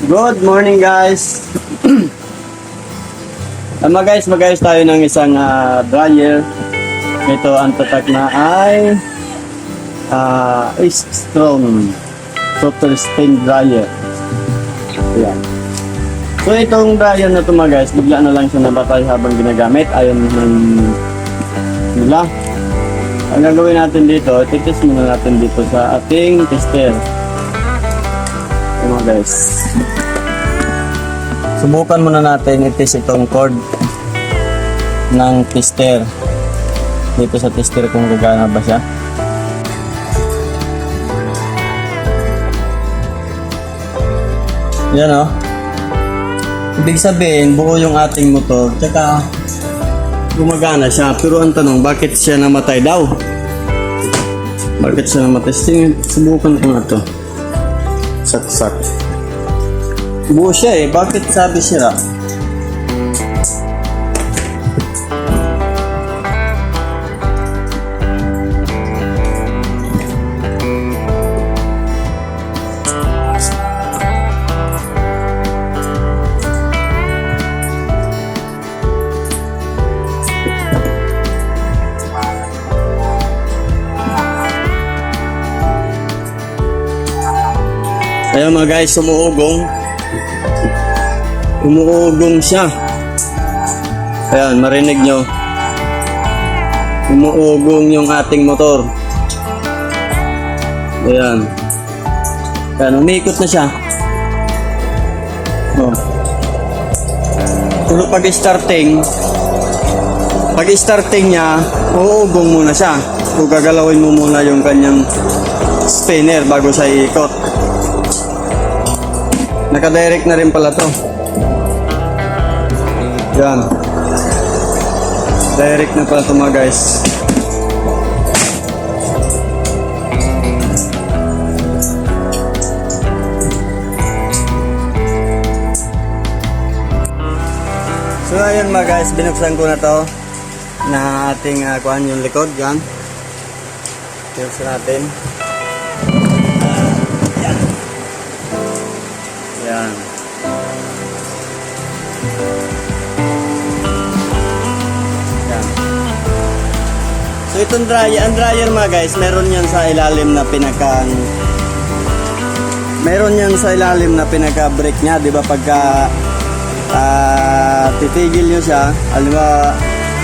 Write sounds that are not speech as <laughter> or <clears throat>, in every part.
Good morning guys! <clears throat> Tama guys, magayos tayo ng isang ah, dryer. Ito ang tatak na ay ah, is strong total spin dryer. Ayan. So itong dryer na ito mga guys, bigla na lang siya nabatay habang ginagamit. Ayaw ng nila. Ang gagawin natin dito, titis muna natin dito sa ating tester. Guys. Subukan muna natin itis itong cord ng tester. Dito sa tester kung gagana ba siya. Yan o. Ibig sabihin, buo yung ating motor. Tsaka, gumagana siya. Pero ang tanong, bakit siya namatay daw? Bakit siya namatay? Sige, subukan ko nga to. Saksak. Buo siya eh. Bakit sabi sira? Ayun mga guys, umuugong. Umuugong siya. Ayan, marinig nyo. Umuugong yung ating motor. Ayan. Ayan, umikot na siya. Oh. Pero pag starting, pag starting niya, uugong muna siya. So gagalawin mo muna yung kanyang spinner bago siya iikot. Naka-direct na rin pala to. Yan. Direct na pala to mga guys. So ayun mga guys, binuksan ko na to na ating uh, kuhan yung likod yan. Binuksan natin. Itong dryer, ang dryer mga guys, meron yan sa ilalim na pinakang meron yan sa ilalim na pinaka break niya, 'di ba? Pagka ah, titigil niyo siya, alam ba,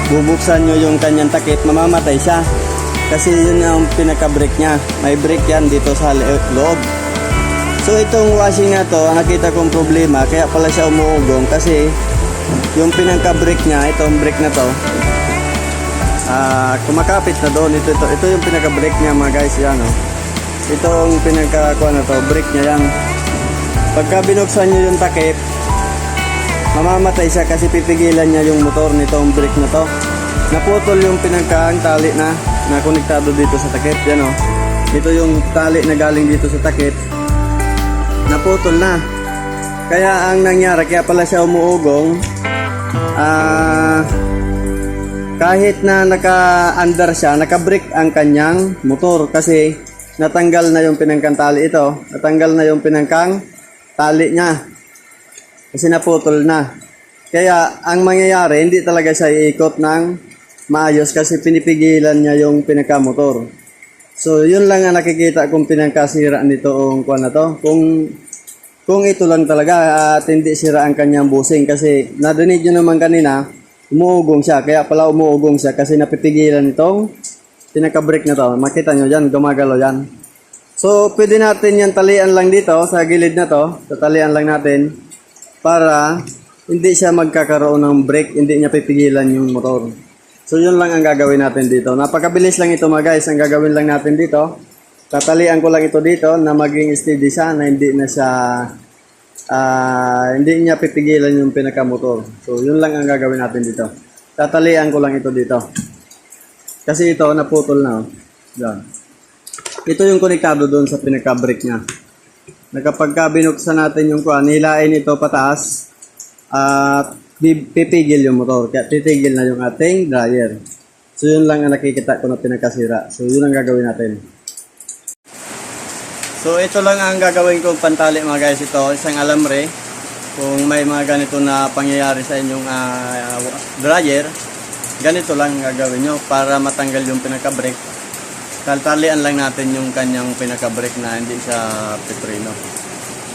bubuksan niyo yung kanyang takip, mamamatay siya. Kasi yun yung pinaka break niya. May break yan dito sa lo- loob. So itong washing na to, ang nakita kong problema, kaya pala siya umuugong kasi yung pinangka-brake niya, itong brake na to, ah kumakapit na doon. Ito, ito, ito yung pinaka-brake niya mga guys, yan oh. Itong pinagka na to, brake niya yan. Pagka binuksan niyo yung takip, mamamatay siya kasi pipigilan niya yung motor nitong brake na to. Naputol yung pinagkaang tali na na konektado dito sa takip, yan oh. Ito yung tali na galing dito sa takip naputol na. Kaya ang nangyari, kaya pala siya umuugong, ah, kahit na naka-under siya, naka-break ang kanyang motor kasi natanggal na yung pinangkang tali ito. Natanggal na yung pinangkang tali niya. Kasi naputol na. Kaya ang mangyayari, hindi talaga siya iikot ng maayos kasi pinipigilan niya yung pinaka-motor. So, yun lang ang nakikita kung pinangkasira nito kuha na to. Kung kung ito lang talaga at hindi sira ang kanyang busing kasi narinig nyo naman kanina, umuugong siya. Kaya pala umuugong siya kasi napipigilan itong pinaka-break na to. Makita nyo dyan, gumagalaw yan. So, pwede natin yan talian lang dito sa gilid na to. Tatalian lang natin para hindi siya magkakaroon ng brake, hindi niya pipigilan yung motor. So yun lang ang gagawin natin dito. Napakabilis lang ito mga guys. Ang gagawin lang natin dito, tatalian ko lang ito dito na maging steady siya na hindi na siya ah, hindi niya pipigilan yung pinakamotor. So yun lang ang gagawin natin dito. Tatalian ko lang ito dito. Kasi ito naputol na. Oh. Yan. Ito yung konektado doon sa pinaka-brake niya. Na kapag ka binuksan natin yung kuha, nilain ito pataas at pipigil yung motor. Kaya titigil na yung ating dryer. So yun lang ang nakikita ko na pinakasira. So yun ang gagawin natin. So ito lang ang gagawin kong pantali mga guys ito, isang alambre. Kung may mga ganito na pangyayari sa inyong ah, dryer, ganito lang ang gagawin nyo para matanggal yung pinaka-brake. Taltalian lang natin yung kanyang pinaka-brake na hindi sa petrino.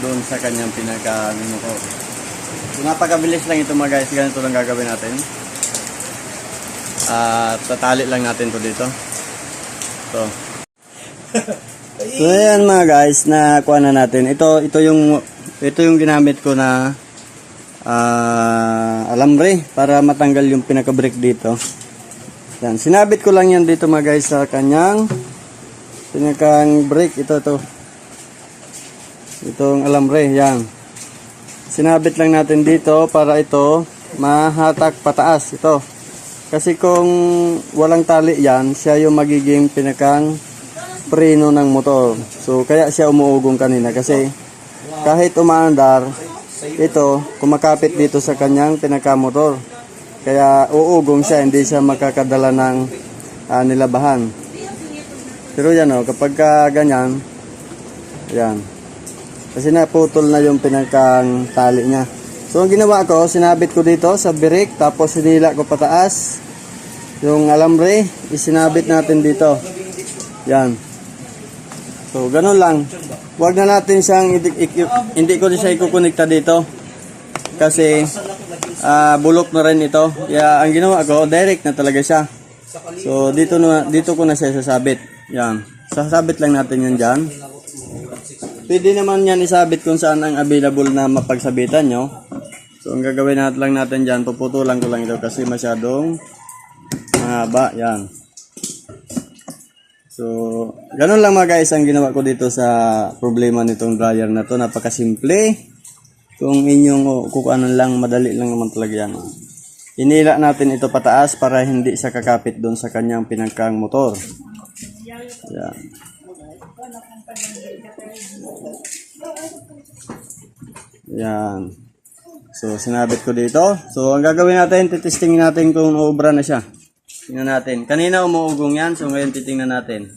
Doon sa kanyang pinaka ano. So napakabilis lang ito mga guys, ganito lang gagawin natin. At tatali lang natin to dito. So. <laughs> So ayan mga guys, na kuha na natin. Ito ito yung ito yung ginamit ko na ah, alambre para matanggal yung pinaka-brake dito. Yan, sinabit ko lang yan dito mga guys sa kanyang pinakang brake ito to. Itong alambre, yan. Sinabit lang natin dito para ito mahatak pataas ito. Kasi kung walang tali yan, siya yung magiging pinakang preno ng motor. So kaya siya umuugong kanina kasi kahit umaandar, ito kumakapit dito sa kanyang pinakamotor. Kaya uugong siya, hindi siya makakadala ng ah, nilabahan. Pero yan o, kapag ka ganyan, yan. Kasi naputol na yung pinakang tali niya. So ang ginawa ko, sinabit ko dito sa birik, tapos sinila ko pataas. Yung alambre, isinabit natin dito. Yan. So, ganun lang. Huwag na natin siyang, hindi, ko siya ikukonekta dito. Kasi, ah, bulok na rin ito. Kaya, ang ginawa ko, direct na talaga siya. So, dito, na, dito ko na siya sasabit. Yan. Sasabit lang natin yan dyan. Pwede naman yan isabit kung saan ang available na mapagsabitan nyo. So, ang gagawin natin lang natin dyan, puputulan ko lang ito kasi masyadong mahaba. Yan. So, ganun lang mga guys ang ginawa ko dito sa problema nitong dryer na to. Napakasimple. Kung inyong kukuanan lang, madali lang naman talaga yan. Inila natin ito pataas para hindi siya kakapit doon sa kanyang pinagkang motor. Yan. Yan. So, sinabit ko dito. So, ang gagawin natin, titestingin natin kung uubra na siya. Tingnan natin. Kanina umuugong yan, so ngayon titingnan natin.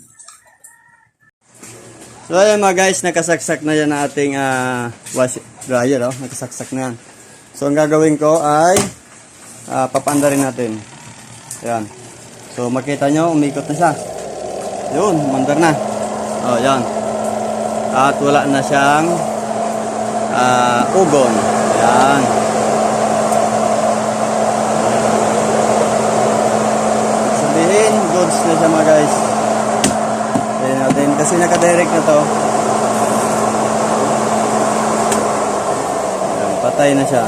So, ayan mga guys, nakasaksak na yan ang ating ah, wash dryer. Oh. Nakasaksak na yan. So, ang gagawin ko ay uh, papanda rin natin. Ayan. So, makita nyo, umikot na siya. Yun, mandar na. Oh, yan. At wala na siyang ah, ugon. Ayan. Sabihin, goods na siya mga guys. Ayan natin. Kasi nakadirect na to. Ayan, patay na siya.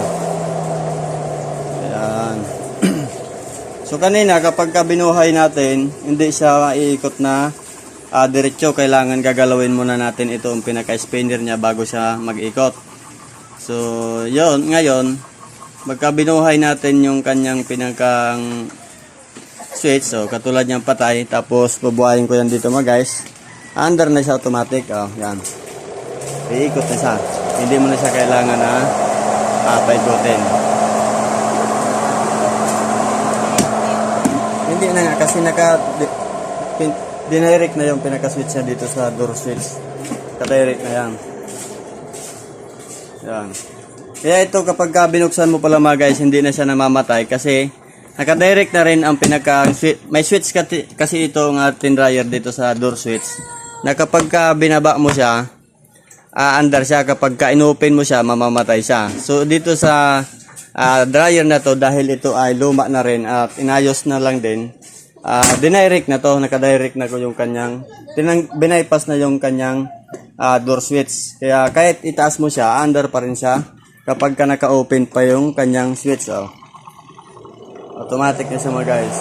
Ayan. <clears throat> so kanina, kapag ka binuhay natin, hindi siya iikot na ah, diretso. Kailangan gagalawin muna natin itong pinaka-spinner niya bago siya mag-ikot. So, yon ngayon, magka binuhay natin yung kanyang pinakang switch. So, katulad niyang patay. Tapos, bubuhayin ko yan dito mga guys. Under na siya automatic. Oh, yan. Iikot na siya. Hindi mo na siya kailangan na uh, paikutin. Hindi na nga kasi naka pin, dinirect na yung pinaka-switch niya dito sa door switch. Kadirect na yan. Yan. Kaya ito kapag ka binuksan mo pala mga guys, hindi na siya namamatay kasi naka-direct na rin ang pinaka may switch kasi, ito ng ating dryer dito sa door switch. Na kapag ka binaba mo siya, aandar siya kapag ka inopen mo siya, mamamatay siya. So dito sa ah, dryer na to dahil ito ay luma na rin at inayos na lang din. Ah, dinirect na to, naka-direct na ko yung kanyang tinang binaypass na yung kanyang ah, door switch. Kaya kahit itaas mo siya, under pa rin siya kapag ka naka-open pa yung kanyang switch. Oh. Automatic na siya mga guys.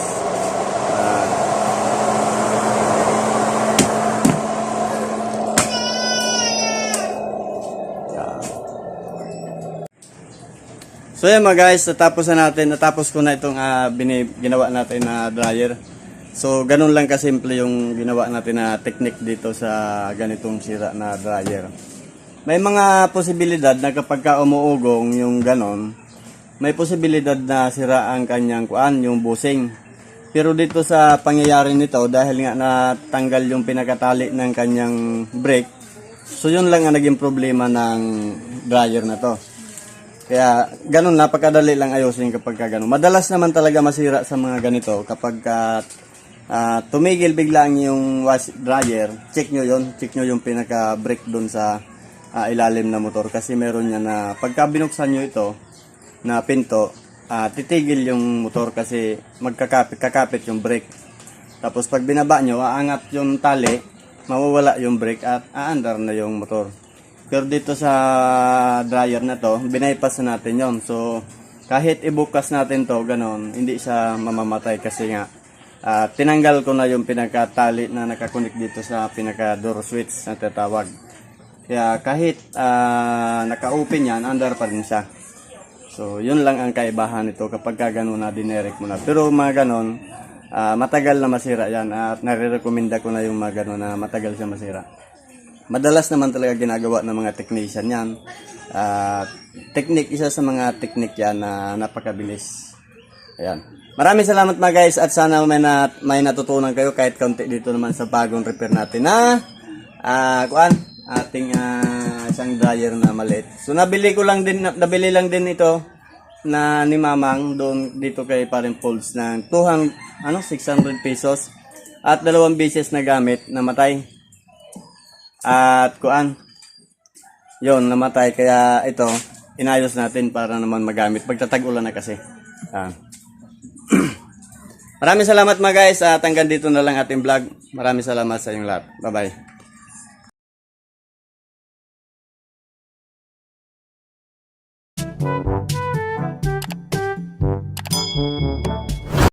Ah. Yan. So yan mga guys, natapos na natin, natapos ko na itong ah, bini- ginawa natin na dryer. So ganun lang kasimple yung ginawa natin na technique dito sa ganitong sira na dryer. May mga posibilidad na kapag ka umuugong yung ganon, may posibilidad na sira ang kanyang kuan, yung busing. Pero dito sa pangyayari nito, dahil nga natanggal yung pinakatali ng kanyang brake, So yun lang ang naging problema ng dryer na to. Kaya ganun napakadali lang ayusin kapag ka ganun. Madalas naman talaga masira sa mga ganito kapag ka, ah, tumigil bigla ang yung wash dryer, check nyo yun, check nyo yung pinaka brake doon sa ah, ilalim na motor kasi meron niya na pagka binuksan nyo ito na pinto, ah, titigil yung motor kasi magkakapit kakapit yung brake. Tapos pag binaba nyo, aangat yung tali, mawawala yung brake at aandar na yung motor. Pero dito sa dryer na to, binaypas na natin yon So, kahit ibukas natin to, ganon, hindi siya mamamatay kasi nga, ah, tinanggal ko na yung pinakatali na nakakunik dito sa pinaka door switch na tatawag. Kaya kahit ah, naka-open yan, under pa rin siya. So, yun lang ang kaibahan nito kapag ka ganun na dinirect mo na. Pero mga ganon, ah, matagal na masira yan at nare-recommenda ko na yung mga ganon na matagal siya masira. Madalas naman talaga ginagawa ng mga technician yan. Ah, technique, isa sa mga technique yan na napakabilis. Ayan. Maraming salamat mga guys at sana may, na, may natutunan kayo kahit kaunti dito naman sa bagong repair natin na ah kuan ating ah, isang dryer na maliit. So nabili ko lang din nabili lang din ito na ni Mamang doon dito kay Parin Folds ng 200 ano 600 pesos at dalawang beses na gamit namatay. At kuan yon namatay kaya ito inayos natin para naman magamit pagtatag-ulan na kasi. Ah. <clears throat> Maraming salamat mga guys at hanggang dito na lang ating vlog. Maraming salamat sa inyong lahat. Bye-bye.